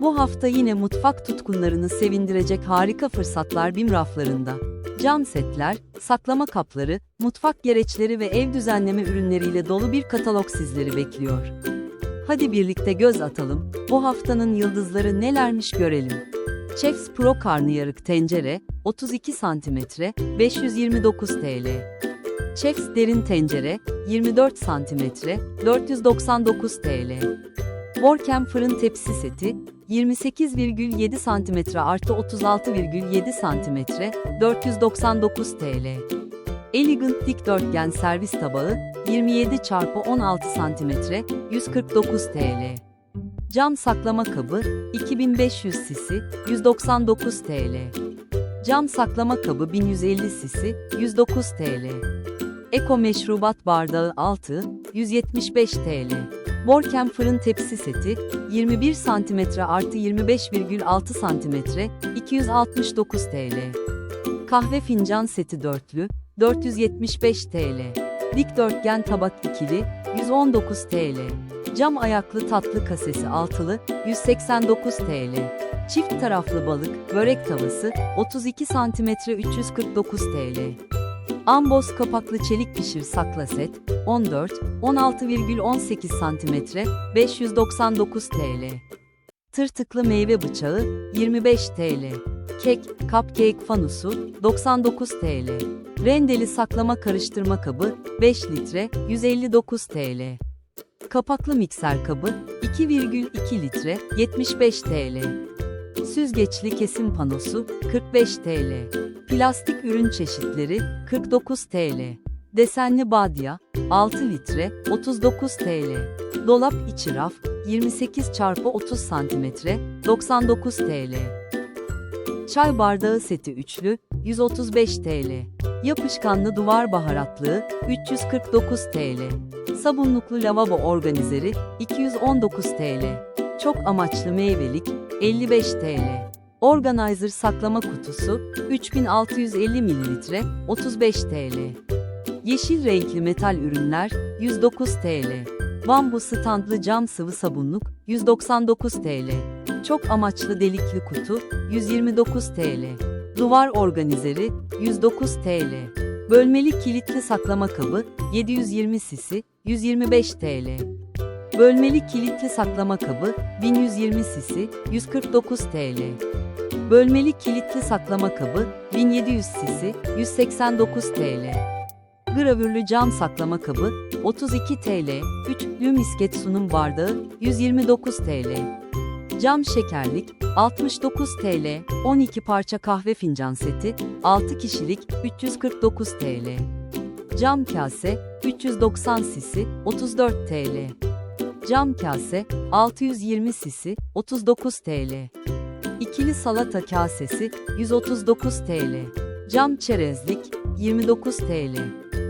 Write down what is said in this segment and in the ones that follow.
Bu hafta yine mutfak tutkunlarını sevindirecek harika fırsatlar BİM raflarında. Cam setler, saklama kapları, mutfak gereçleri ve ev düzenleme ürünleriyle dolu bir katalog sizleri bekliyor. Hadi birlikte göz atalım, bu haftanın yıldızları nelermiş görelim. Chef's Pro karnıyarık tencere, 32 cm, 529 TL. Chef's derin tencere, 24 cm, 499 TL. Borkem fırın tepsi seti, 28,7 cm artı 36,7 cm, 499 TL. Elegant dikdörtgen servis tabağı, 27 x 16 cm, 149 TL. Cam saklama kabı, 2500 cc, 199 TL. Cam saklama kabı 1150 cc, 109 TL. Eko meşrubat bardağı 6, 175 TL. Borkem fırın tepsi seti, 21 cm artı 25,6 cm, 269 TL. Kahve fincan seti dörtlü, 475 TL. Dikdörtgen tabak ikili, 119 TL. Cam ayaklı tatlı kasesi altılı, 189 TL. Çift taraflı balık, börek tavası, 32 cm 349 TL. Amboz kapaklı çelik pişir sakla set, 14, 16,18 cm, 599 TL. Tırtıklı meyve bıçağı, 25 TL. Kek, cupcake fanusu, 99 TL. Rendeli saklama karıştırma kabı, 5 litre, 159 TL. Kapaklı mikser kabı, 2,2 litre, 75 TL. Süzgeçli kesim panosu, 45 TL. Plastik ürün çeşitleri, 49 TL. Desenli badya, 6 litre, 39 TL. Dolap içi raf, 28 x 30 cm, 99 TL. Çay bardağı seti üçlü, 135 TL. Yapışkanlı duvar baharatlığı, 349 TL. Sabunluklu lavabo organizeri, 219 TL. Çok amaçlı meyvelik, 55 TL. Organizer saklama kutusu, 3650 ml, 35 TL. Yeşil renkli metal ürünler, 109 TL. Bambu standlı cam sıvı sabunluk, 199 TL. Çok amaçlı delikli kutu, 129 TL. Duvar organizeri, 109 TL. Bölmeli kilitli saklama kabı, 720 cc, 125 TL. Bölmeli kilitli saklama kabı, 1120 cc, 149 TL. Bölmeli kilitli saklama kabı, 1700 cc, 189 TL. Gravürlü cam saklama kabı, 32 TL, üçlü misket sunum bardağı, 129 TL. Cam şekerlik, 69 TL, 12 parça kahve fincan seti, 6 kişilik, 349 TL. Cam kase, 390 cc, 34 TL. Cam kase, 620 cc, 39 TL. İkili salata kasesi, 139 TL. Cam çerezlik, 29 TL.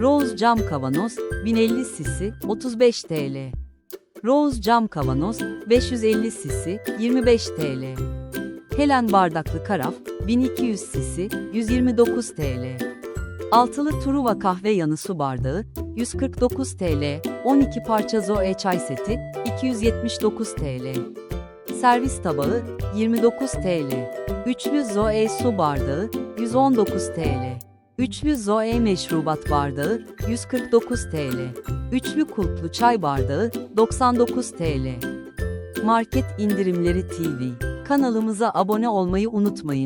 Rose cam kavanoz, 1050 cc, 35 TL. Rose cam kavanoz, 550 cc, 25 TL. Helen bardaklı karaf, 1200 cc, 129 TL. Altılı Truva kahve yanı su bardağı, 149 TL, 12 parça Zoe çay seti, 279 TL. Servis tabağı, 29 TL. Üçlü Zoe su bardağı, 119 TL. Üçlü Zoe meşrubat bardağı, 149 TL. Üçlü kulplu çay bardağı, 99 TL. Market indirimleri TV. Kanalımıza abone olmayı unutmayınız.